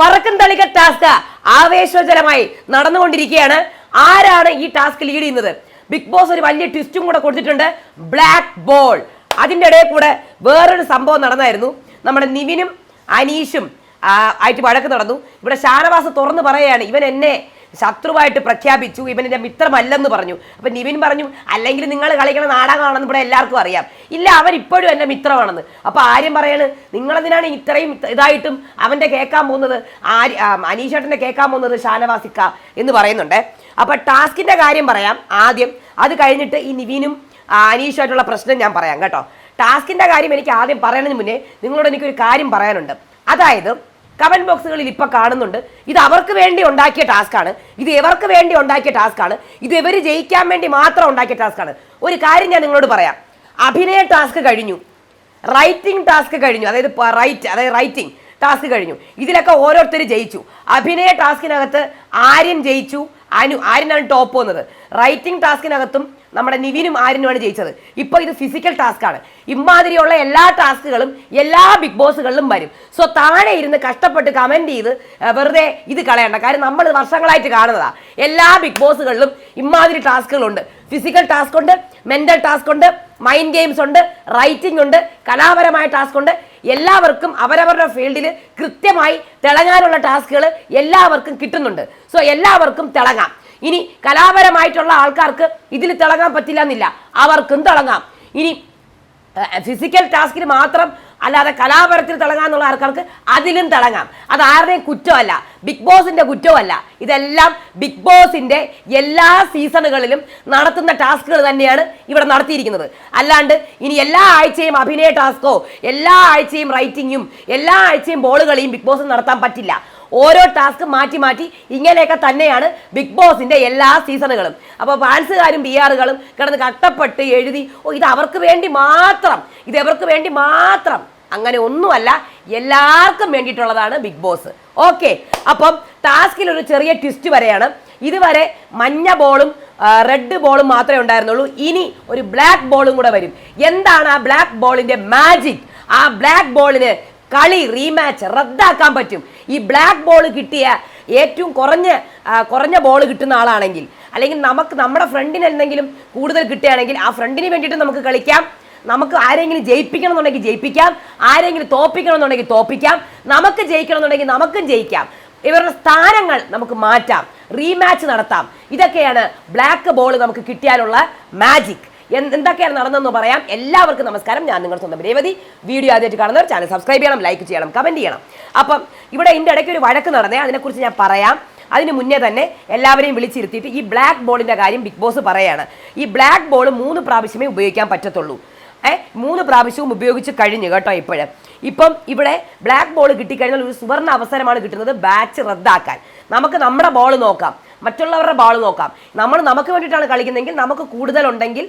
പറക്കും തളിക ടാസ്ക് ആവേശജലമായി നടന്നുകൊണ്ടിരിക്കുകയാണ്. ആരാണ് ഈ ടാസ്ക് ലീഡ് ചെയ്യുന്നത്? ബിഗ് ബോസ് ഒരു വലിയ ട്വിസ്റ്റും കൂടെ കൊടുത്തിട്ടുണ്ട്. ബ്ലാക്ക് ബോൾ അതിന്റെ ഇടയിൽ കൂടെ വേറൊരു സംഭവം നടന്നായിരുന്നു. നമ്മുടെ നിവിനും അനീഷും ആയിട്ട് വഴക്ക് നടന്നു. ഇവിടെ ഷാനവാസ് തുറന്നു പറയുകയാണ് ഇവൻ എന്നെ ശത്രുവായിട്ട് പ്രഖ്യാപിച്ചു ഇവൻ എന്റെ മിത്രമല്ലെന്ന് പറഞ്ഞു. അപ്പം നിവിൻ പറഞ്ഞു അല്ലെങ്കിൽ നിങ്ങൾ കളിക്കണ നാടകമാണെന്ന് ഇവിടെ എല്ലാവർക്കും അറിയാം. ഇല്ല അവൻ ഇപ്പോഴും എന്റെ മിത്രമാണെന്ന്. അപ്പോൾ ആര്യം പറയാണ് നിങ്ങളെന്തിനാണ് ഇത്രയും ഇതായിട്ടും അവന്റെ കേൾക്കാൻ പോകുന്നത്? ആര്യ അനീഷേട്ടന്റെ കേൾക്കാൻ പോകുന്നത് ഷാനവാസിക്ക എന്ന് പറയുന്നുണ്ട്. അപ്പോൾ ടാസ്കിന്റെ കാര്യം പറയാം ആദ്യം. അത് കഴിഞ്ഞിട്ട് ഈ നിവിനും അനീഷായിട്ടുള്ള പ്രശ്നം ഞാൻ പറയാം കേട്ടോ. ടാസ്കിന്റെ കാര്യം എനിക്ക് ആദ്യം പറയുന്നതിന് മുന്നേ നിങ്ങളോട് എനിക്കൊരു കാര്യം പറയാനുണ്ട്. അതായത് കമന്റ് ബോക്സുകളിൽ ഇപ്പൊ കാണുന്നുണ്ട്. ഇത് അവർക്ക് വേണ്ടി ഉണ്ടാക്കിയ ടാസ്ക്കാണ് ഇത് ഇവർക്ക് വേണ്ടി ഉണ്ടാക്കിയ ടാസ്ക്കാണ് ഇത് ഇവർ ജയിക്കാൻ വേണ്ടി മാത്രം ഉണ്ടാക്കിയ ടാസ്ക്കാണ് ഒരു കാര്യം ഞാൻ നിങ്ങളോട് പറയാം. അഭിനയ ടാസ്ക് കഴിഞ്ഞു. റൈറ്റിംഗ് ടാസ്ക് കഴിഞ്ഞു. അതായത് റൈറ്റ് അതായത് റൈറ്റിംഗ് ടാസ്ക് കഴിഞ്ഞു. ഇതിലൊക്കെ ഓരോരുത്തർ ജയിച്ചു. അഭിനയ ടാസ്കിനകത്ത് ആര്യൻ ജയിച്ചു. അനു ആര്യനാണ് ടോപ്പ് വന്നത്. റൈറ്റിംഗ് ടാസ്കിനകത്തും നമ്മുടെ നിവിനും ആരിനുമാണ് ജയിച്ചത്. ഇപ്പോൾ ഇത് ഫിസിക്കൽ ടാസ്ക് ആണ്. ഇമാതിരിയുള്ള എല്ലാ ടാസ്കുകളും എല്ലാ ബിഗ് ബോസുകളിലും വരും. സോ താഴെ ഇരുന്ന് കഷ്ടപ്പെട്ട് കമന്റ് ചെയ്ത് വെറുതെ ഇത് കളയണ്ട. കാര്യം നമ്മൾ വർഷങ്ങളായിട്ട് കാണുന്നതാ. എല്ലാ ബിഗ് ബോസുകളിലും ഇമാതിരി ടാസ്കുകളുണ്ട് ഫിസിക്കൽ ടാസ്ക് ഉണ്ട് മെന്റൽ ടാസ്ക് ഉണ്ട് മൈൻഡ് ഗെയിംസ് ഉണ്ട് റൈറ്റിംഗ് ഉണ്ട് കലാപരമായ ടാസ്ക് ഉണ്ട്. എല്ലാവർക്കും അവരവരുടെ ഫീൽഡിൽ കൃത്യമായി തിളങ്ങാനുള്ള ടാസ്കുകൾ എല്ലാവർക്കും കിട്ടുന്നുണ്ട്. സോ എല്ലാവർക്കും തിളങ്ങാം. ഇനി കലാപരമായിട്ടുള്ള ആൾക്കാർക്ക് ഇതിൽ തിളങ്ങാൻ പറ്റില്ല എന്നില്ല അവർക്കും തിളങ്ങാം. ഇനി ഫിസിക്കൽ ടാസ്കിന് മാത്രം അല്ലാതെ കലാപരത്തിൽ തിളങ്ങാന്നുള്ള ആൾക്കാർക്ക് അതിലും തിളങ്ങാം. അത് ആരുടെയും കുറ്റമല്ല. ബിഗ് ബോസിന്റെ കുറ്റമല്ല. ഇതെല്ലാം ബിഗ് ബോസിന്റെ എല്ലാ സീസണുകളിലും നടത്തുന്ന ടാസ്കുകൾ തന്നെയാണ് ഇവിടെ നടത്തിയിരിക്കുന്നത്. അല്ലാണ്ട് ഇനി എല്ലാ ആഴ്ചയും അഭിനയ ടാസ്കോ എല്ലാ ആഴ്ചയും റൈറ്റിങ്ങും എല്ലാ ആഴ്ചയും ബോളുകളെയും ബിഗ് ബോസ് നടത്താൻ പറ്റില്ല. ഓരോ ടാസ്ക് മാറ്റി മാറ്റി ഇങ്ങനെയൊക്കെ തന്നെയാണ് ബിഗ് ബോസിന്റെ എല്ലാ സീസണുകളും അപ്പോൾ ഫാൻസുകാരും ബി ആറുകളും കിടന്ന് കട്ടപ്പെട്ട് എഴുതി ഓ ഇത് അവർക്ക് വേണ്ടി മാത്രം ഇത് അവർക്ക് വേണ്ടി മാത്രം. അങ്ങനെ ഒന്നുമല്ല എല്ലാവർക്കും വേണ്ടിയിട്ടുള്ളതാണ് ബിഗ് ബോസ് ഓക്കെ അപ്പം ടാസ്കിൽ ഒരു ചെറിയ ട്വിസ്റ്റ് വരെയാണ്. ഇതുവരെ മഞ്ഞ ബോളും റെഡ് ബോളും മാത്രമേ ഉണ്ടായിരുന്നുള്ളൂ. ഇനി ഒരു ബ്ലാക്ക് ബോളും കൂടെ വരും. എന്താണ് ആ ബ്ലാക്ക് ബോളിന്റെ മാജിക് ആ ബ്ലാക്ക് ബോളിന് കളി റീമാച്ച് റദ്ദാക്കാൻ പറ്റും. ഈ ബ്ലാക്ക് ബോൾ കിട്ടിയ ഏറ്റവും കുറഞ്ഞ കുറഞ്ഞ ബോൾ കിട്ടുന്ന ആളാണെങ്കിൽ അല്ലെങ്കിൽ നമുക്ക് നമ്മുടെ ഫ്രണ്ടിന് എന്തെങ്കിലും കൂടുതൽ കിട്ടുകയാണെങ്കിൽ ആ ഫ്രണ്ടിന് വേണ്ടിയിട്ട് നമുക്ക് കളിക്കാം. നമുക്ക് ആരെങ്കിലും ജയിപ്പിക്കണം എന്നുണ്ടെങ്കിൽ ജയിപ്പിക്കാം. ആരെങ്കിലും തോപ്പിക്കണം എന്നുണ്ടെങ്കിൽ തോപ്പിക്കാം. നമുക്ക് ജയിക്കണം എന്നുണ്ടെങ്കിൽ നമുക്കും ജയിക്കാം. ഇവരുടെ സ്ഥാനങ്ങൾ നമുക്ക് മാറ്റാം. റീമാച്ച് നടത്താം. ഇതൊക്കെയാണ് ബ്ലാക്ക് ബോൾ നമുക്ക് കിട്ടിയാലുള്ള മാജിക് എന്തൊക്കെയാണ് നടന്നതെന്ന് പറയാം. എല്ലാവർക്കും നമസ്കാരം. ഞാൻ നിങ്ങളുടെ സ്വന്തം രേവതി. വീഡിയോ ആദ്യമായിട്ട് കാണുന്നവർ ചാനൽ സബ്സ്ക്രൈബ് ചെയ്യണം ലൈക്ക് ചെയ്യണം കമന്റ് ചെയ്യണം. അപ്പം ഇവിടെ ഇതിന്റെ ഇടയ്ക്ക് ഒരു വഴക്ക് നടന്നേ. അതിനെക്കുറിച്ച് ഞാൻ പറയാം. അതിന് മുന്നേ തന്നെ എല്ലാവരെയും വിളിച്ചിരുത്തിയിട്ട് ഈ ബ്ലാക്ക് ബോളിന്റെ കാര്യം ബിഗ് ബോസ് പറയാണ്. ഈ ബ്ലാക്ക് ബോൾ മൂന്ന് പ്രാവശ്യമേ ഉപയോഗിക്കാൻ പറ്റത്തുള്ളൂ. ഏ മൂന്ന് പ്രാവശ്യവും ഉപയോഗിച്ച് കഴിഞ്ഞു കേട്ടോ ഇപ്പോഴും. ഇപ്പം ഇവിടെ ബ്ലാക്ക് ബോൾ കിട്ടിക്കഴിഞ്ഞാൽ ഒരു സുവർണ അവസരമാണ് കിട്ടുന്നത് ബാച്ച് റദ്ദാക്കാൻ. നമുക്ക് നമ്മുടെ ബോൾ നോക്കാം. മറ്റുള്ളവരുടെ ബോൾ നോക്കാം. നമ്മൾ നമുക്ക് വേണ്ടിയിട്ടാണ് കളിക്കുന്നതെങ്കിൽ നമുക്ക് കൂടുതലുണ്ടെങ്കിൽ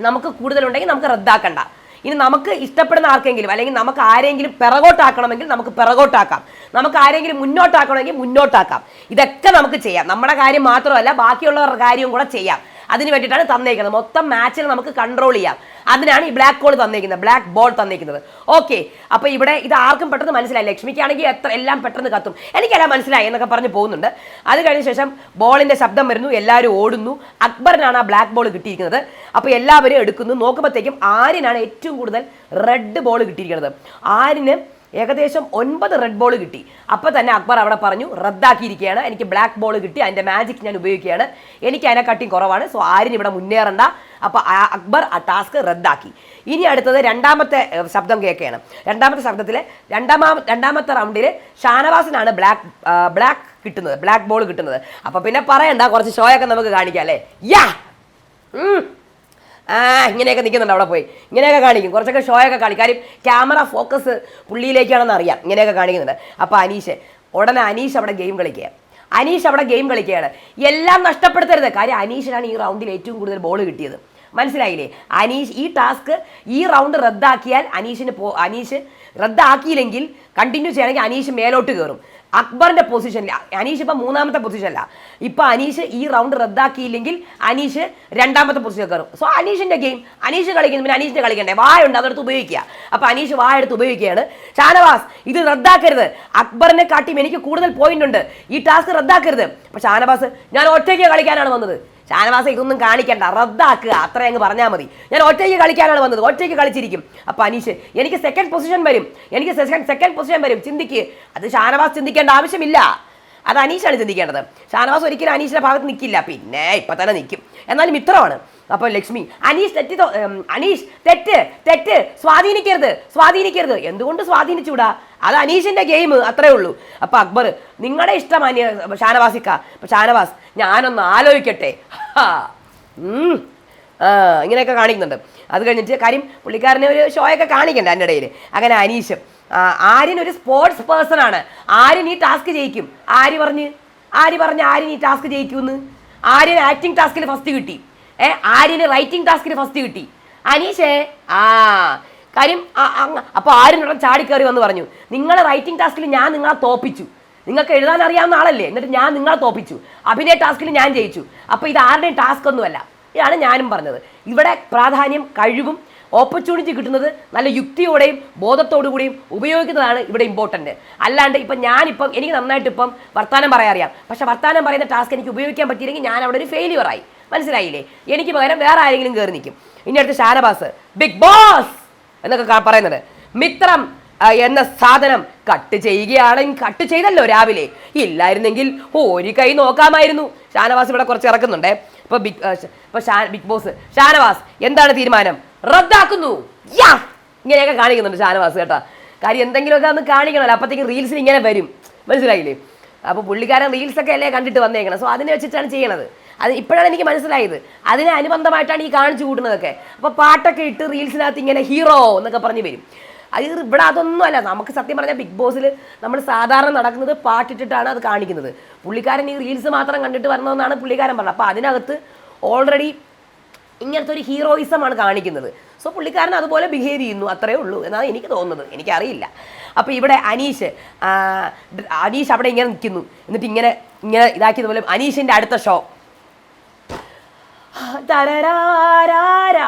നമുക്ക് കൂടുതലുണ്ടെങ്കിൽ നമുക്ക് റദ്ദാക്കണ്ട. ഇനി നമുക്ക് ഇഷ്ടപ്പെടുന്ന ആർക്കെങ്കിലും അല്ലെങ്കിൽ നമുക്ക് ആരെങ്കിലും പിറകോട്ടാക്കണമെങ്കിൽ നമുക്ക് പിറകോട്ടാക്കാം. നമുക്ക് ആരെങ്കിലും മുന്നോട്ടാക്കണമെങ്കിൽ മുന്നോട്ടാക്കാം. ഇതൊക്കെ നമുക്ക് ചെയ്യാം. നമ്മുടെ കാര്യം മാത്രമല്ല ബാക്കിയുള്ളവരുടെ കാര്യവും കൂടെ ചെയ്യാം. അതിന് വേണ്ടിയിട്ടാണ് തന്നേക്കുന്നത്. മൊത്തം മാച്ചിൽ നമുക്ക് കൺട്രോൾ ചെയ്യാം. അതിനാണ് ഈ ബ്ലാക്ക് ഹോൾ തന്നേക്കുന്നത്. ബ്ലാക്ക് ബോൾ തന്നേക്കുന്നത്. ഓക്കെ അപ്പോൾ ഇവിടെ ഇത് ആർക്കും പെട്ടെന്ന് മനസ്സിലായി ലക്ഷ്മിക്കാണെങ്കിൽ എത്ര എല്ലാം പെട്ടെന്ന് കത്തും. എനിക്കെല്ലാം മനസ്സിലായി എന്നൊക്കെ പറഞ്ഞ് പോകുന്നുണ്ട്. അത് കഴിഞ്ഞ ശേഷം ബോളിന്റെ ശബ്ദം വരുന്നു. എല്ലാവരും ഓടുന്നു. അക്ബറിനാണ് ആ ബ്ലാക്ക് ബോൾ കിട്ടിയിരിക്കുന്നത്. അപ്പോൾ എല്ലാവരും എടുക്കുന്നു. നോക്കുമ്പോഴത്തേക്കും ആര്യനാണ് ഏറ്റവും കൂടുതൽ റെഡ് ബോൾ കിട്ടിയിരിക്കുന്നത്. ആര്യന് ഏകദേശം ഒൻപത് റെഡ് ബോൾ കിട്ടി. അപ്പോൾ തന്നെ അക്ബർ അവിടെ പറഞ്ഞു റദ്ദാക്കിയിരിക്കുകയാണ്. എനിക്ക് ബ്ലാക്ക് ബോൾ കിട്ടി. അതിന്റെ മാജിക് ഞാൻ ഉപയോഗിക്കുകയാണ്. എനിക്ക് അതിനെ കട്ടിങ് കുറവാണ്. സോ ആരും ഇവിടെ മുന്നേറണ്ട. അപ്പോൾ അക്ബർ ആ ടാസ്ക് റദ്ദാക്കി. ഇനി അടുത്തത് രണ്ടാമത്തെ ശബ്ദം കേൾക്കുകയാണ്. രണ്ടാമത്തെ ശബ്ദത്തിൽ രണ്ടാമാ രണ്ടാമത്തെ റൗണ്ടിൽ ഷാനവാസിനാണ് ബ്ലാക്ക് ബ്ലാക്ക് കിട്ടുന്നത്. ബ്ലാക്ക് ബോൾ കിട്ടുന്നത്. അപ്പോൾ പിന്നെ പറയണ്ട കുറച്ച് ഷോയൊക്കെ നമുക്ക് കാണിക്കാം അല്ലേ? യാ. ആ ഇങ്ങനെയൊക്കെ നിൽക്കുന്നുണ്ട് അവിടെ പോയി. ഇങ്ങനെയൊക്കെ കാണിക്കും. കുറച്ചൊക്കെ ഷോയൊക്കെ കാണിക്കും. കാര്യം ക്യാമറ ഫോക്കസ് പുള്ളിയിലേക്കാണെന്ന് അറിയാം. ഇങ്ങനെയൊക്കെ കാണിക്കുന്നുണ്ട്. അപ്പോൾ അനീഷ് ഉടനെ അനീഷ് അവിടെ ഗെയിം കളിക്കുക. അനീഷ് അവിടെ ഗെയിം കളിക്കുകയാണ്. എല്ലാം നഷ്ടപ്പെടുത്തരുത്. കാര്യം അനീഷിനാണ് ഈ റൗണ്ടിൽ ഏറ്റവും കൂടുതൽ ബോൾ കിട്ടിയത്. മനസ്സിലായില്ലേ? അനീഷ് ഈ ടാസ്ക് ഈ റൗണ്ട് റദ്ദാക്കിയാൽ അനീഷിന് പോ അനീഷ് റദ്ദാക്കിയില്ലെങ്കിൽ കണ്ടിന്യൂ ചെയ്യണമെങ്കിൽ അനീഷ് മേലോട്ട് കയറും അക്ബറിന്റെ പൊസിഷനിൽ അനീഷ് ഇപ്പൊ മൂന്നാമത്തെ പൊസിഷനല്ല ഇപ്പൊ അനീഷ് ഈ റൗണ്ട് റദ്ദാക്കിയില്ലെങ്കിൽ അനീഷ് രണ്ടാമത്തെ പൊസിഷൻ കയറും. സോ അനീഷിന്റെ ഗെയിം അനീഷ് കളിക്കുന്ന പിന്നെ അനീഷിന്റെ കളിക്കണ്ടേ? വായുണ്ട് അതെടുത്ത് ഉപയോഗിക്കുക. അപ്പൊ അനീഷ് വായ എടുത്ത് ഉപയോഗിക്കുകയാണ്. ഷാനവാസ് ഇത് റദ്ദാക്കരുത്. അക്ബറിനെ കാട്ടിയും എനിക്ക് കൂടുതൽ പോയിന്റ് ഉണ്ട്. ഈ ടാസ്ക് റദ്ദാക്കരുത്. അപ്പൊ ഷാനവാസ് ഞാൻ ഒറ്റയ്ക്ക് കളിക്കാനാണ് വന്നത്. ഷാനവാസ ഇതൊന്നും കാണിക്കണ്ട. റദ്ദാക്കുക. അത്ര അങ്ങ് പറഞ്ഞാൽ മതി. ഞാൻ ഒറ്റയ്ക്ക് കളിക്കാനാണ് വന്നത്. ഒറ്റയ്ക്ക് കളിച്ചിരിക്കും. അപ്പം അനീഷ് എനിക്ക് സെക്കൻഡ് പൊസിഷൻ വരും. എനിക്ക് സെക്കൻഡ് സെക്കൻഡ് പൊസിഷൻ വരും. ചിന്തിക്ക്. അത് ഷാനവാസ് ചിന്തിക്കേണ്ട ആവശ്യമില്ല. അത് അനീഷാണ് ചിന്തിക്കേണ്ടത്. ഷാനവാസ് ഒരിക്കലും അനീഷിന്റെ ഭാഗത്ത് നിൽക്കില്ല പിന്നെ ഇപ്പം തന്നെ നിൽക്കും എന്നാലും മിത്രമാണ്. അപ്പോൾ ലക്ഷ്മി അനീഷ് തെറ്റ് അനീഷ് തെറ്റ് തെറ്റ് സ്വാധീനിക്കരുത് സ്വാധീനിക്കരുത്. എന്തുകൊണ്ട് സ്വാധീനിച്ചുകൂടാ അത് അനീഷിന്റെ ഗെയിം അത്രേ ഉള്ളൂ. അപ്പൊ അക്ബർ നിങ്ങളുടെ ഇഷ്ടം അനിയ ഷാനവാസിക്ക. ഷാനവാസ് ഞാനൊന്ന് ആലോചിക്കട്ടെ. ഇങ്ങനെയൊക്കെ കാണിക്കുന്നുണ്ട്. അത് കഴിഞ്ഞിട്ട് കാര്യം പുള്ളിക്കാരനെ ഒരു ഷോയൊക്കെ കാണിക്കണ്ട എന്റെ ഇടയിൽ അങ്ങനെ അനീഷ് ആര്യൻ ഒരു സ്പോർട്സ് പേഴ്സൺ ആണ്. ആര്യൻ ഈ ടാസ്ക് ജയിക്കും. ആര് പറഞ്ഞ്? ആര് പറഞ്ഞ് ആര്യൻ ഈ ടാസ്ക് ജയിക്കുമെന്ന് ആര്യൻ ആക്ടിങ് ടാസ്കിൽ ഫസ്റ്റ് കിട്ടി. ഏ ആര്യന് റൈറ്റിംഗ് ടാസ്കിന് ഫസ്റ്റ് കിട്ടി. അനീഷേ ആ കാര്യം അപ്പോൾ ആര്യൻ ഉടൻ ചാടിക്കയറി വന്ന് പറഞ്ഞു നിങ്ങളെ റൈറ്റിംഗ് ടാസ്കിൽ ഞാൻ നിങ്ങളെ തോപ്പിച്ചു. നിങ്ങൾക്ക് എഴുതാൻ അറിയാവുന്ന ആളല്ലേ? എന്നിട്ട് ഞാൻ നിങ്ങളെ തോപ്പിച്ചു. അഭിനയ ടാസ്കിൽ ഞാൻ ജയിച്ചു. അപ്പോൾ ഇത് ആരുടെയും ടാസ്ക് ഒന്നുമല്ല. ഇതാണ് ഞാനും പറഞ്ഞത്. ഇവിടെ പ്രാധാന്യം കഴിവും ഓപ്പർച്യൂണിറ്റി കിട്ടുന്നത് നല്ല യുക്തിയോടെയും ബോധത്തോടു കൂടിയും ഉപയോഗിക്കുന്നതാണ് ഇവിടെ ഇമ്പോർട്ടന്റ് അല്ലാണ്ട് ഇപ്പം ഞാനിപ്പം എനിക്ക് നന്നായിട്ട് ഇപ്പം വർത്തമാനം പറയാൻ അറിയാം. പക്ഷെ വർത്താനം പറയുന്ന ടാസ്ക് എനിക്ക് ഉപയോഗിക്കാൻ പറ്റിയില്ലെങ്കിൽ ഞാൻ അവിടെ ഒരു ഫെയിലിയറായി മനസ്സിലായില്ലേ? എനിക്ക് പകരം വേറെ ആരെങ്കിലും കയറി നിൽക്കും. ഇനി അടുത്ത് ഷാനബാസ് ബിഗ് ബോസ് എന്നൊക്കെ പറയുന്നത് മിത്രം എന്ന സാധനം കട്ട് ചെയ്യുകയാണെങ്കിൽ കട്ട് ചെയ്തല്ലോ രാവിലെ. ഇല്ലായിരുന്നെങ്കിൽ ഒരു കൈ നോക്കാമായിരുന്നു. ഷാനവാസ് ഇവിടെ കുറച്ച് ഇറക്കുന്നുണ്ടേ. ഇപ്പൊ ബിഗ് ഇപ്പൊ ബിഗ് ബോസ് ഷാനവാസ് എന്താണ് തീരുമാനം? റദ്ദാക്കുന്നു. യാ! ഇങ്ങനെയൊക്കെ കാണിക്കുന്നുണ്ട് ഷാനവാസ് കേട്ടാ. കാര്യം എന്തെങ്കിലുമൊക്കെ ഒന്ന് കാണിക്കണമല്ലോ അപ്പത്തേക്ക് റീൽസിൽ ഇങ്ങനെ വരും. മനസ്സിലായില്ലേ? അപ്പോൾ പുള്ളിക്കാരൻ റീൽസ് ഒക്കെ അല്ലേ കണ്ടിട്ട് വന്നേക്കണം സോ അതിനെ വെച്ചിട്ടാണ് ചെയ്യണത്. അത് ഇപ്പോഴാണ് എനിക്ക് മനസ്സിലായത്. അതിന് അനുബന്ധമായിട്ടാണ് ഈ കാണിച്ചു കൂട്ടുന്നതൊക്കെ. അപ്പോൾ പാട്ടൊക്കെ ഇട്ട് റീൽസിനകത്ത് ഇങ്ങനെ ഹീറോ എന്നൊക്കെ പറഞ്ഞു വരും. അത് ഇവിടെ അതൊന്നുമല്ല നമുക്ക് സത്യം പറഞ്ഞാൽ ബിഗ് ബോസിൽ നമ്മൾ സാധാരണ നടക്കുന്നത് പാട്ടിട്ടിട്ടാണ് അത് കാണിക്കുന്നത്. പുള്ളിക്കാരൻ ഈ റീൽസ് മാത്രം കണ്ടിട്ട് വരണമെന്നാണ് പുള്ളിക്കാരൻ പറഞ്ഞത്. അപ്പോൾ അതിനകത്ത് ഓൾറെഡി ഇങ്ങനത്തെ ഒരു ഹീറോയിസമാണ് കാണിക്കുന്നത്. സോ പുള്ളിക്കാരൻ അതുപോലെ ബിഹേവ് ചെയ്യുന്നു. അത്രേ ഉള്ളൂ എന്നാണ് എനിക്ക് തോന്നുന്നത്. എനിക്കറിയില്ല. അപ്പോൾ ഇവിടെ അനീഷ് അനീഷ് അവിടെ ഇങ്ങനെ നിൽക്കുന്നു. എന്നിട്ട് ഇങ്ങനെ ഇങ്ങനെ ഇതാക്കിയതുപോലെ അനീഷിന്റെ അടുത്ത ഷോ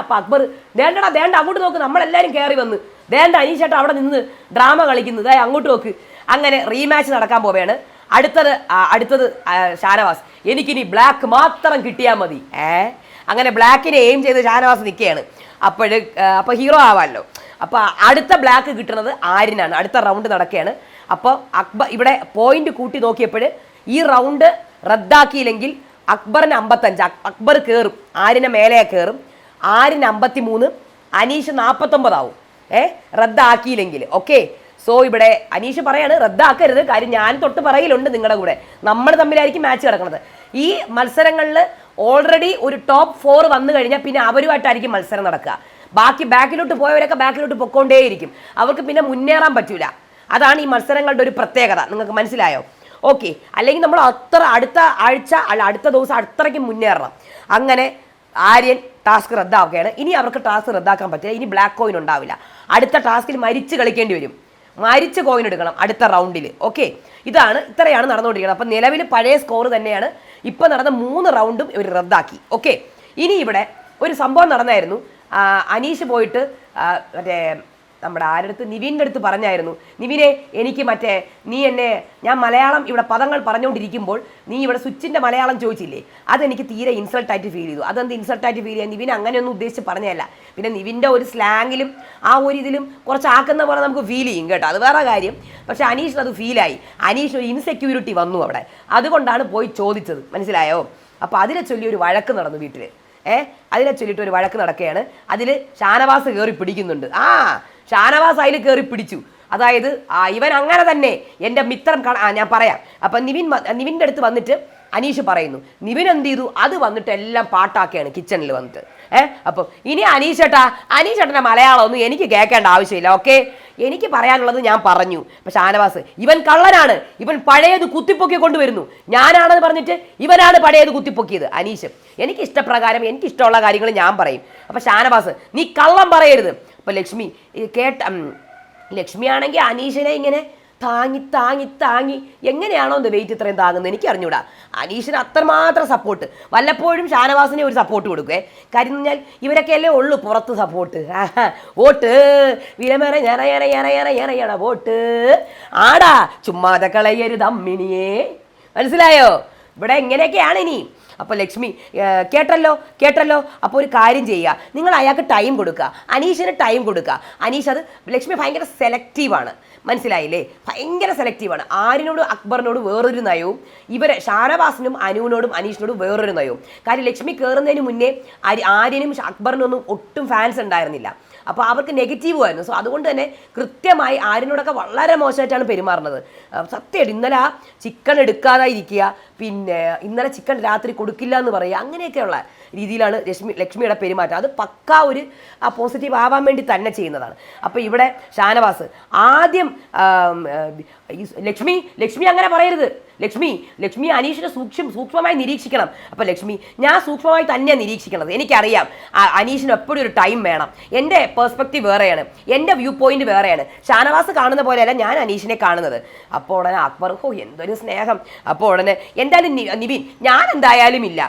അപ്പം അക്ബർ ദേണ്ടടാ ദേണ്ട അങ്ങോട്ട് നോക്ക്. നമ്മളെല്ലാവരും കയറി വന്ന്. ദേണ്ട അനീഷേട്ട അവിടെ നിന്ന് ഡ്രാമ കളിക്കുന്നു. ഇതായി അങ്ങോട്ട് നോക്ക്. അങ്ങനെ റീമാച്ച് നടക്കാൻ പോവുകയാണ്. അടുത്തത് അടുത്തത് ഷാനവാസ് എനിക്കിനി ബ്ലാക്ക് മാത്രം കിട്ടിയാൽ മതി. ഏ? അങ്ങനെ ബ്ലാക്കിനെ എയിം ചെയ്ത് ഷാനവാസ് നിൽക്കുകയാണ്. അപ്പോൾ അപ്പോൾ ഹീറോ ആവാമല്ലോ അപ്പോൾ അടുത്ത ബ്ലാക്ക് കിട്ടുന്നത് ആര്യനാണ്. അടുത്ത റൗണ്ട് നടക്കുകയാണ്. അപ്പോൾ അക്ബർ ഇവിടെ പോയിന്റ് കൂട്ടി നോക്കിയപ്പോൾ ഈ റൗണ്ട് റദ്ദാക്കിയില്ലെങ്കിൽ അക്ബറിന് അമ്പത്തഞ്ച്. അക്- അക്ബർ കയറും ആരിനെ മേലെ കയറും ആരിന് അമ്പത്തി മൂന്ന് അനീഷ് നാൽപ്പത്തൊമ്പതാവും ഏ? റദ്ദാക്കിയില്ലെങ്കിൽ. ഓക്കെ? സോ ഇവിടെ അനീഷ് പറയാണ് റദ്ദാക്കരുത്. കാര്യം ഞാൻ തൊട്ട് പറയലുണ്ട് നിങ്ങളുടെ കൂടെ. നമ്മൾ തമ്മിലായിരിക്കും മാച്ച് കിടക്കുന്നത് ഈ മത്സരങ്ങളിൽ ഓൾറെഡി ഒരു ടോപ്പ് ഫോർ വന്നു കഴിഞ്ഞാൽ പിന്നെ അവരുമായിട്ടായിരിക്കും മത്സരം നടക്കുക. ബാക്കി ബാക്കിലോട്ട് പോയവരൊക്കെ ബാക്കിലോട്ട് പൊക്കോണ്ടേയിരിക്കും. അവർക്ക് പിന്നെ മുന്നേറാൻ പറ്റൂല. അതാണ് ഈ മത്സരങ്ങളുടെ ഒരു പ്രത്യേകത. നിങ്ങൾക്ക് മനസ്സിലായോ? ഓക്കെ അല്ലെങ്കിൽ നമ്മൾ അത്ര അടുത്ത ആഴ്ച അല്ല അടുത്ത ദിവസം അത്രയ്ക്ക് മുന്നേറണം. അങ്ങനെ ആര്യൻ ടാസ്ക് റദ്ദാക്കുകയാണ് ഇനി അവർക്ക് ടാസ്ക് റദ്ദാക്കാൻ പറ്റില്ല. ഇനി ബ്ലാക്ക് കോയിൻ ഉണ്ടാവില്ല. അടുത്ത ടാസ്കിൽ മരിച്ച് കളിക്കേണ്ടി വരും. മരിച്ച് കോയിൻ എടുക്കണം അടുത്ത റൗണ്ടിൽ ഓക്കെ ഇതാണ് ഇത്രയാണ് നടന്നുകൊണ്ടിരിക്കുന്നത്. അപ്പം നിലവിൽ പഴയ സ്കോർ തന്നെയാണ്. ഇപ്പം നടന്ന മൂന്ന് റൗണ്ടും ഇവർ റദ്ദാക്കി. ഓക്കെ ഇനി ഇവിടെ ഒരു സംഭവം നടന്നായിരുന്നു. അനീഷ് പോയിട്ട് മറ്റേ നമ്മുടെ ആരടുത്ത് നിവിന്റെ അടുത്ത് പറഞ്ഞായിരുന്നു നിവിനെ എനിക്ക് മറ്റേ നീ എന്നെ ഞാൻ മലയാളം ഇവിടെ പദങ്ങൾ പറഞ്ഞുകൊണ്ടിരിക്കുമ്പോൾ നീ ഇവിടെ സ്വിച്ചിന്റെ മലയാളം ചോദിച്ചില്ലേ? അതെനിക്ക് തീരെ ഇൻസൾട്ടായിട്ട് ഫീൽ ചെയ്തു. അതെന്ത് ഇൻസൾട്ടായിട്ട് ഫീൽ ചെയ്യാൻ? നിവിൻ അങ്ങനെയൊന്നും ഉദ്ദേശിച്ച് പറഞ്ഞതല്ല. പിന്നെ നിവിന്റെ ഒരു സ്ലാങ്ങിലും ആ ഒരു ഇതിലും കുറച്ച് ആക്കുന്ന പോലെ നമുക്ക് ഫീൽ ചെയ്യും കേട്ടോ. അത് വേറെ കാര്യം. പക്ഷെ അനീഷിന് അത് ഫീലായി അനീഷ് ഒരു ഇൻസെക്യൂരിറ്റി വന്നു അവിടെ. അതുകൊണ്ടാണ് പോയി ചോദിച്ചത്. മനസ്സിലായോ? അപ്പോൾ അതിനെ ചൊല്ലി ഒരു വഴക്ക് നടന്നു വീട്ടിൽ ഏഹ് അതിനെ ചൊല്ലിട്ട് ഒരു വഴക്ക് നടക്കുകയാണ്. അതിൽ ഷാനവാസ് കയറി പിടിക്കുന്നുണ്ട്. ആ ഷാനവാസ് അതിൽ കയറി പിടിച്ചു. അതായത് ഇവൻ അങ്ങനെ തന്നെ എന്റെ മിത്രം ഞാൻ പറയാം. അപ്പം നിവിൻ നിവിന്റെ അടുത്ത് വന്നിട്ട് അനീഷ് പറയുന്നു നിവിൻ എന്ത് ചെയ്തു അത് വന്നിട്ട് എല്ലാം പാട്ടാക്കുകയാണ് കിച്ചണിൽ വന്നിട്ട്. ഏ അപ്പം ഇനി അനീഷേട്ടാ അനീഷേട്ടന്റെ മലയാളമൊന്നും എനിക്ക് കേൾക്കേണ്ട ആവശ്യമില്ല ഓക്കെ? എനിക്ക് പറയാനുള്ളത് ഞാൻ പറഞ്ഞു. പക്ഷെ ഷാനവാസ് ഇവൻ കള്ളനാണ്. ഇവൻ പഴയത് കുത്തിപ്പൊക്കി കൊണ്ടുവരുന്നു. ഞാനാണെന്ന് പറഞ്ഞിട്ട് ഇവനാണ് പഴയത് കുത്തിപ്പൊക്കിയത്. അനീഷ് എനിക്ക് ഇഷ്ടപ്രകാരം എനിക്ക് ഇഷ്ടമുള്ള കാര്യങ്ങൾ ഞാൻ പറയും. അപ്പം ഷാനവാസ് നീ കള്ളം പറയരുത്. അപ്പം ലക്ഷ്മി കേട്ട ലക്ഷ്മിയാണെങ്കിൽ ലക്ഷ്മി അനീഷിനെ ഇങ്ങനെ താങ്ങി താങ്ങി താങ്ങി എങ്ങനെയാണോ എന്ത് വെയിറ്റ് ഇത്രയും താങ്ങുന്നത് എനിക്ക് അറിഞ്ഞൂടാ അനീഷിന് അത്രമാത്രം സപ്പോർട്ട് വല്ലപ്പോഴും ഷാനവാസിനെ ഒരു സപ്പോർട്ട് കൊടുക്കുവേ. കാര്യം കഴിഞ്ഞാൽ ഇവരൊക്കെ അല്ലേ ഉള്ളൂ പുറത്ത് സപ്പോർട്ട് വോട്ട്. വിലമേറ ഞാന ഞാന ഞാന ഞാന വോട്ട്. ആടാ ചുമ്മാതെ കളയരുത് അമ്മിണിയേ മനസ്സിലായോ? ഇവിടെ എങ്ങനെയൊക്കെയാണ് ഇനി? അപ്പോൾ ലക്ഷ്മി കേട്ടല്ലോ കേട്ടല്ലോ. അപ്പോൾ ഒരു കാര്യം ചെയ്യുക. നിങ്ങൾ അയാൾക്ക് ടൈം കൊടുക്കുക. അനീഷിന് ടൈം കൊടുക്കുക. അനീഷ് അത് ലക്ഷ്മി ഭയങ്കര സെലക്റ്റീവാണ് മനസ്സിലായില്ലേ? ഭയങ്കര സെലക്റ്റീവാണ് ആരിനോട് അക്ബറിനോട് വേറൊരു നയവും ഇവരെ ഷാനവാസിനും അനുവിനോടും അനീഷിനോടും വേറൊരു നയവും. കാര്യം ലക്ഷ്മി കയറുന്നതിന് മുന്നേ ആര്യനും അക്ബറിനൊന്നും ഒട്ടും ഫാൻസ് ഉണ്ടായിരുന്നില്ല. അപ്പോൾ അവർക്ക് നെഗറ്റീവ് ആയിരുന്നു. സോ അതുകൊണ്ട് തന്നെ കൃത്യമായി ആരിനോടൊക്കെ വളരെ മോശമായിട്ടാണ് പെരുമാറുന്നത്. സത്യമായിട്ട് ഇന്നലെ ആ ചിക്കൻ എടുക്കാതായിരിക്കുക പിന്നെ ഇന്നലെ ചിക്കൻ രാത്രി കൊടുക്കില്ല എന്ന് പറയുക അങ്ങനെയൊക്കെയുള്ള രീതിയിലാണ് ലക്ഷ്മി ലക്ഷ്മിയുടെ പെരുമാറ്റം. അത് പക്കാ ഒരു ആ പോസിറ്റീവ് ആവാൻ വേണ്ടി തന്നെ ചെയ്യുന്നതാണ്. അപ്പോൾ ഇവിടെ ഷാനവാസ് ആദ്യം ലക്ഷ്മി ലക്ഷ്മി അങ്ങനെ പറയരുത്. ലക്ഷ്മി ലക്ഷ്മി അനീഷിനെ സൂക്ഷ്മ സൂക്ഷ്മമായി നിരീക്ഷിക്കണം. അപ്പോൾ ലക്ഷ്മി ഞാൻ സൂക്ഷ്മമായി തന്നെ നിരീക്ഷിക്കണത്. എനിക്കറിയാം അനീഷിന് എപ്പോഴും ഒരു ടൈം വേണം. എന്റെ പെർസ്പെക്റ്റീവ് വേറെയാണ്. എന്റെ വ്യൂ പോയിന്റ് വേറെയാണ്. ഷാനവാസ് കാണുന്ന പോലെയല്ല ഞാൻ അനീഷിനെ കാണുന്നത്. അപ്പോൾ ഉടനെ അക്ബർ ഹോ എന്തൊരു സ്നേഹം. അപ്പോൾ ഉടനെ എന്തായാലും നിവിൻ ഞാൻ എന്തായാലും ഇല്ല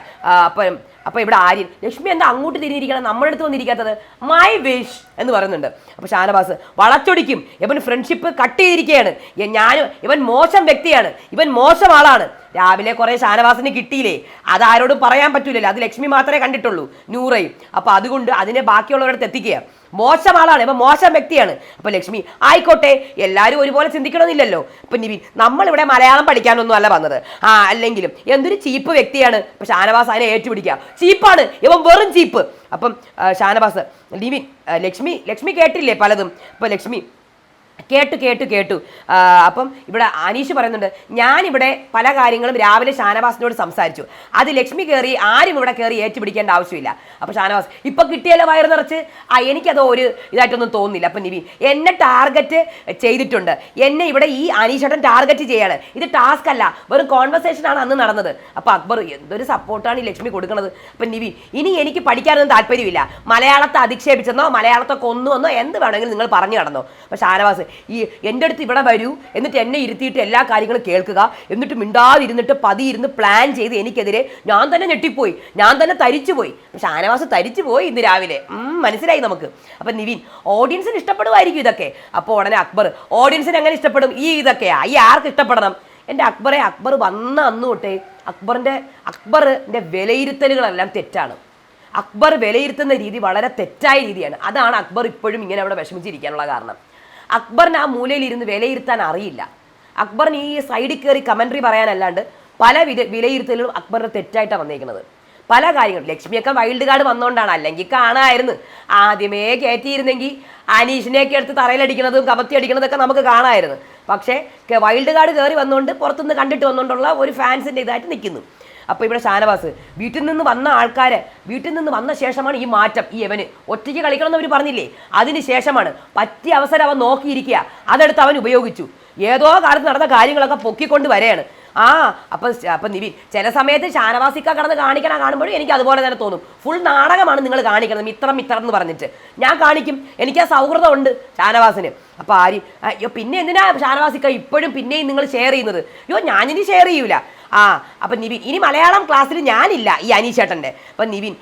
അപ്പം അപ്പോൾ ഇവിടെ ആര്യൻ ലക്ഷ്മി എന്താ അങ്ങോട്ട് തിരിഞ്ഞിരിക്കണം? നമ്മുടെ അടുത്ത് വന്നിരിക്കാത്തത്? മൈ വിഷ് എന്ന് പറയുന്നുണ്ട്. അപ്പോൾ ഷാനവാസ് വളച്ചൊടിക്കും. ഇവൻ ഫ്രണ്ട്ഷിപ്പ് കട്ട് ചെയ്തിരിക്കുകയാണ് ഞാൻ ഇവൻ മോശം വ്യക്തിയാണ്. ഇവൻ മോശം ആളാണ്. രാവിലെ കുറേ ഷാനവാസിന് കിട്ടിയില്ലേ? അത് ആരോടും പറയാൻ പറ്റൂലല്ലോ. അത് ലക്ഷ്മി മാത്രമേ കണ്ടിട്ടുള്ളൂ നൂറയും. അപ്പോൾ അതുകൊണ്ട് അതിനെ ബാക്കിയുള്ളവരുടെ ബാക്കിയുള്ളവരടുത്ത് എത്തിക്കുക. മോശം ആളാണ്. ഇപ്പം മോശം വ്യക്തിയാണ്. അപ്പോൾ ലക്ഷ്മി ആയിക്കോട്ടെ എല്ലാവരും ഒരുപോലെ ചിന്തിക്കണമെന്നില്ലല്ലോ. ഇപ്പം നിവിൻ നമ്മൾ ഇവിടെ മലയാളം പഠിക്കാനൊന്നും അല്ല വന്നത്. ആ അല്ലെങ്കിലും എന്തൊരു ചീപ്പ് വ്യക്തിയാണ്. ഇപ്പം ഷാനവാസ് അതിനെ ഏറ്റുപിടിക്കുക. ചീപ്പാണ്. ഇവൻ വെറും ചീപ്പ്. അപ്പം ഷാനവാസ് നിവിൻ ലക്ഷ്മി ലക്ഷ്മി കേട്ടില്ലേ പലതും? അപ്പോൾ ലക്ഷ്മി കേട്ടു കേട്ടു കേട്ടു. അപ്പം ഇവിടെ അനീഷ് പറയുന്നുണ്ട് ഞാനിവിടെ പല കാര്യങ്ങളും രാവിലെ ഷാനവാസിനോട് സംസാരിച്ചു. അത് ലക്ഷ്മി കയറി ആരും ഇവിടെ കയറി ഏറ്റുപിടിക്കേണ്ട ആവശ്യമില്ല. അപ്പോൾ ഷാനവാസ് ഇപ്പം കിട്ടിയല്ലോ വയറ് നിറച്ച്? ആ എനിക്കത് ഒരു ഇതായിട്ടൊന്നും തോന്നുന്നില്ല. അപ്പം നിവി എന്നെ ടാർഗറ്റ് ചെയ്തിട്ടുണ്ട്. എന്നെ ഇവിടെ ഈ അനീഷേട്ടൻ ടാർഗറ്റ് ചെയ്യാണ്. ഇത് ടാസ്ക് അല്ല വെറും കോൺവെർസേഷൻ ആണ് അന്ന് നടന്നത്. അപ്പോൾ അക്ബർ എന്തൊരു സപ്പോർട്ടാണ് ഈ ലക്ഷ്മി കൊടുക്കുന്നത് അപ്പം നിവി ഇനി എനിക്ക് പഠിക്കാനൊന്നും താല്പര്യമില്ല. മലയാളത്തെ അധിക്ഷേപിച്ചെന്നോ മലയാളത്തെ കൊന്നുവെന്നോ എന്ത് വേണമെങ്കിലും നിങ്ങൾ പറഞ്ഞു നടന്നോ. അപ്പോൾ ഷാനവാസ് ഈ എന്റെ അടുത്ത് ഇവിടെ വരൂ. എന്നിട്ട് എന്നെ ഇരുത്തിയിട്ട് എല്ലാ കാര്യങ്ങളും കേൾക്കുക. എന്നിട്ട് മിണ്ടാതിരുന്നിട്ട് പതിയിരുന്ന് പ്ലാൻ ചെയ്ത് എനിക്കെതിരെ ഞാൻ തന്നെ ഞെട്ടിപ്പോയി. ഞാൻ തന്നെ തരിച്ചു പോയി ഷാനവാസ് തരിച്ചു പോയി ഇന്ന് രാവിലെ. മനസ്സിലായി നമുക്ക്. അപ്പം നിവിൻ ഓഡിയൻസിന് ഇഷ്ടപ്പെടുമായിരിക്കും ഇതൊക്കെ. അപ്പോൾ ഉടനെ അക്ബർ ഓഡിയൻസിന് എങ്ങനെ ഇഷ്ടപ്പെടും? ഈ ഇതൊക്കെയാ. ഈ ആർക്ക് ഇഷ്ടപ്പെടണം? എന്റെ അക്ബറെ അക്ബർ വന്ന അന്ന് തൊട്ടേ അക്ബറിന്റെ അക്ബറിന്റെ വിലയിരുത്തലുകളെല്ലാം തെറ്റാണ്. അക്ബർ വിലയിരുത്തുന്ന രീതി വളരെ തെറ്റായ രീതിയാണ്. അതാണ് അക്ബർ ഇപ്പോഴും ഇങ്ങനെ അവിടെ വിഷമിച്ചിരിക്കാനുള്ള കാരണം. അക്ബറിന് ആ മൂലയിൽ ഇരുന്ന് വിലയിരുത്താൻ അറിയില്ല. അക്ബറിന് ഈ സൈഡിൽ കയറി കമൻട്രി പറയാനല്ലാണ്ട് പല വില വിലയിരുത്തലുകളും അക്ബറിന് തെറ്റായിട്ടാണ് വന്നേക്കുന്നത്. പല കാര്യങ്ങളും. ലക്ഷ്മിയൊക്കെ വൈൽഡ് കാർഡ് വന്നുകൊണ്ടാണ് അല്ലെങ്കിൽ കാണാമായിരുന്നു ആദ്യമേ കയറ്റിയിരുന്നെങ്കിൽ അനീഷിനെയൊക്കെ എടുത്ത് തറയിലടിക്കുന്നതും കപത്തി അടിക്കുന്നതൊക്കെ നമുക്ക് കാണാമായിരുന്നു പക്ഷേ വൈൽഡ് കാർഡ് കയറി വന്നുകൊണ്ട് പുറത്തുനിന്ന് കണ്ടിട്ട് വന്നുകൊണ്ടുള്ള ഒരു ഫാൻസിന്റെ ഇതായിട്ട് നിൽക്കുന്നു. അപ്പോൾ ഇവിടെ ഷാനവാസ് വീട്ടിൽ നിന്ന് വന്ന ആൾക്കാരെ വീട്ടിൽ നിന്ന് വന്ന ശേഷമാണ് ഈ മാറ്റം ഈ എവന് ഒറ്റയ്ക്ക് കളിക്കണം എന്ന് അവർ പറഞ്ഞില്ലേ? അതിന് ശേഷമാണ് പറ്റിയ അവസരം അവൻ നോക്കിയിരിക്കുക. അതെടുത്ത് അവൻ ഉപയോഗിച്ചു. ഏതോ കാലത്ത് നടന്ന കാര്യങ്ങളൊക്കെ പൊക്കിക്കൊണ്ട് വരെയാണ്. ആ അപ്പം അപ്പം നിവിൻ ചില സമയത്ത് ഷാനവാസിക്ക കടന്ന് കാണിക്കണ കാണുമ്പോഴും എനിക്ക് അതുപോലെ തന്നെ തോന്നും. ഫുൾ നാടകമാണ് നിങ്ങൾ കാണിക്കുന്നത് മിത്രം മിത്രം എന്ന് പറഞ്ഞിട്ട്. ഞാൻ കാണിക്കും എനിക്ക് ആ സൗഹൃദം ഉണ്ട് ഷാനവാസിന്. അപ്പോൾ ആര് പിന്നെ എന്തിനാ ഷാനവാസിക്ക ഇപ്പോഴും പിന്നെയും നിങ്ങൾ ഷെയർ ചെയ്യുന്നത്? അയ്യോ ഞാനിനി ഷെയർ ചെയ്യൂല. ആ അപ്പം നിവിൻ ഇനി മലയാളം ക്ലാസ്സിൽ ഞാനില്ല ഈ അനീഷേട്ടന്റെ. അപ്പം നിവിൻ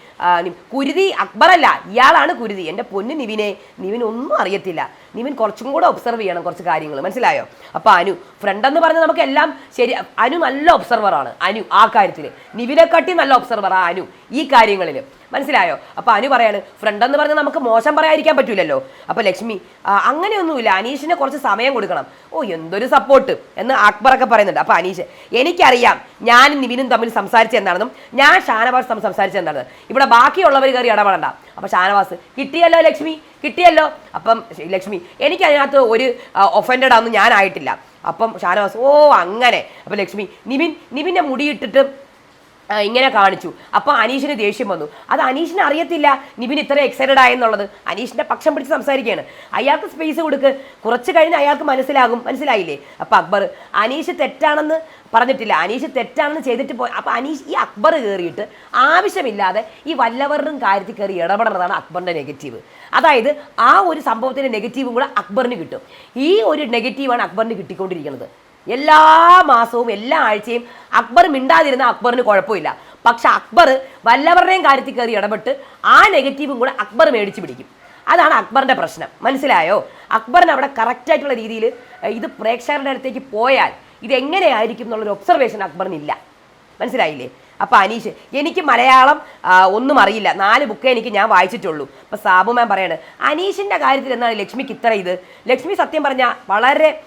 കുരുതി അക്ബറല്ല ഇയാളാണ് കുരുതി. എന്റെ പൊന്നു നിവിനെ നിവിൻ ഒന്നും അറിയത്തില്ല. നിവിൻ കുറച്ചും കൂടെ ഒബ്സർവ് ചെയ്യണം കുറച്ച് കാര്യങ്ങൾ മനസ്സിലായോ? അപ്പോൾ അനു ഫ്രണ്ട് എന്ന് പറഞ്ഞാൽ നമുക്ക് എല്ലാം ശരി അനു നല്ല ഒബ്സർവർ ആണ്. അനു ആ കാര്യത്തിൽ നിവിനെക്കാട്ടി നല്ല ഒബ്സർവറാണ് അനു ഈ കാര്യങ്ങളിൽ മനസ്സിലായോ? അപ്പോൾ അനു പറയാണ് ഫ്രണ്ട് എന്ന് പറഞ്ഞാൽ നമുക്ക് മോശം പറയാതിരിക്കാൻ പറ്റൂലല്ലോ. അപ്പോൾ ലക്ഷ്മി അങ്ങനെയൊന്നുമില്ല. അനീഷിന് കുറച്ച് സമയം കൊടുക്കണം. ഓ എന്തൊരു സപ്പോർട്ട് എന്ന് അക്ബറൊക്കെ പറയുന്നുണ്ട്. അപ്പോൾ അനീഷ് എനിക്കറിയാം ഞാനും നിവിനും തമ്മിൽ സംസാരിച്ച എന്താണെന്നും ഞാൻ ഷാനവാസ് തമ്മിൽ സംസാരിച്ച എന്താണെന്ന് ഇവിടെ ബാക്കിയുള്ളവർ കയറി ഇടപെടണ്ട. അപ്പോൾ ഷാനവാസ് കിട്ടിയല്ലോ ലക്ഷ്മി കിട്ടിയല്ലോ. അപ്പം ലക്ഷ്മി എനിക്ക് അതിനകത്ത് ഒരു ഒഫൻഡഡ് ആണെന്ന് ഞാനായിട്ടില്ല. അപ്പം ഷാനവാസ് ഓ അങ്ങനെ. അപ്പം ലക്ഷ്മി നിവിൻ നിവിന്റെ മുടിയിട്ടിട്ട് ഇങ്ങനെ കാണിച്ചു. അപ്പോൾ അനീഷിന് ദേഷ്യം വന്നു. അത് അനീഷിനെ അറിയത്തില്ല. നിബിൻ ഇത്ര എക്സൈറ്റഡ് ആയെന്നുള്ളത്. അനീഷിന്റെ പക്ഷം പിടിച്ച് സംസാരിക്കുകയാണ്. അയാൾക്ക് സ്പേസ് കൊടുക്ക്. കുറച്ച് കഴിഞ്ഞ് അയാൾക്ക് മനസ്സിലാകും. മനസ്സിലായില്ലേ? അപ്പോൾ അക്ബർ അനീഷ് തെറ്റാണെന്ന് പറഞ്ഞിട്ടില്ല. അനീഷ് തെറ്റാണെന്ന് ചെയ്തിട്ട് പോയി. അപ്പോൾ അനീഷ് ഈ അക്ബർ കയറിയിട്ട് ആവശ്യമില്ലാതെ ഈ വല്ലവരുടെയും കാര്യത്തിൽ കയറി ഇടപെടുന്നതാണ് അക്ബറിന്റെ നെഗറ്റീവ് അതായത് ആ ഒരു സംഭവത്തിന്റെ നെഗറ്റീവും കൂടെ അക്ബറിന് കിട്ടും. ഈ ഒരു നെഗറ്റീവാണ് അക്ബറിന് കിട്ടിക്കൊണ്ടിരിക്കുന്നത്. എല്ലാ മാസവും എല്ലാ ആഴ്ചയും അക്ബർ മിണ്ടാതിരുന്ന അക്ബറിന് കുഴപ്പമില്ല. പക്ഷെ അക്ബർ വല്ലവരുടെയും കാര്യത്തിൽ കയറി ഇടപെട്ട് ആ നെഗറ്റീവും കൂടെ അക്ബർ മേടിച്ച് പിടിക്കും. അതാണ് അക്ബറിന്റെ പ്രശ്നം. മനസ്സിലായോ? അക്ബറിന് അവിടെ കറക്റ്റായിട്ടുള്ള രീതിയിൽ ഇത് പ്രേക്ഷകരുടെ അടുത്തേക്ക് പോയാൽ ഇതെങ്ങനെയായിരിക്കും എന്നുള്ളൊരു ഒബ്സർവേഷൻ അക്ബറിനില്ല. മനസ്സിലായില്ലേ? അപ്പൊ അനീഷ് എനിക്ക് മലയാളം ഒന്നും അറിയില്ല. നാല് ബുക്കേ എനിക്ക് ഞാൻ വായിച്ചിട്ടുള്ളൂ. അപ്പോൾ സാബു മാം പറയാണ് അനീഷിന്റെ കാര്യത്തിൽ എന്താണ് ലക്ഷ്മിക്ക് ഇത്ര ഇത്? ലക്ഷ്മി സത്യം പറഞ്ഞാൽ വളരെ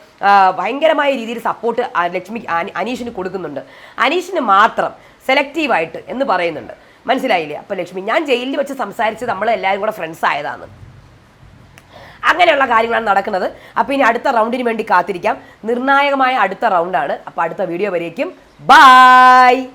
ഭയങ്കരമായ രീതിയിൽ സപ്പോർട്ട് ലക്ഷ്മി അനി- അനീഷിന് കൊടുക്കുന്നുണ്ട്. അനീഷിന് മാത്രം സെലക്റ്റീവായിട്ട് എന്ന് പറയുന്നുണ്ട്. മനസ്സിലായില്ലേ? അപ്പോൾ ലക്ഷ്മി ഞാൻ ജയിലിൽ വെച്ച് സംസാരിച്ച് നമ്മൾ എല്ലാവരും കൂടെ ഫ്രണ്ട്സ് ആയതാണ്. അങ്ങനെയുള്ള കാര്യങ്ങളാണ് നടക്കുന്നത്. അപ്പോൾ ഇനി അടുത്ത റൗണ്ടിന് വേണ്ടി കാത്തിരിക്കാം. നിർണായകമായ അടുത്ത റൗണ്ടാണ് അപ്പോൾ അടുത്ത വീഡിയോ വരേക്കും. ബായ്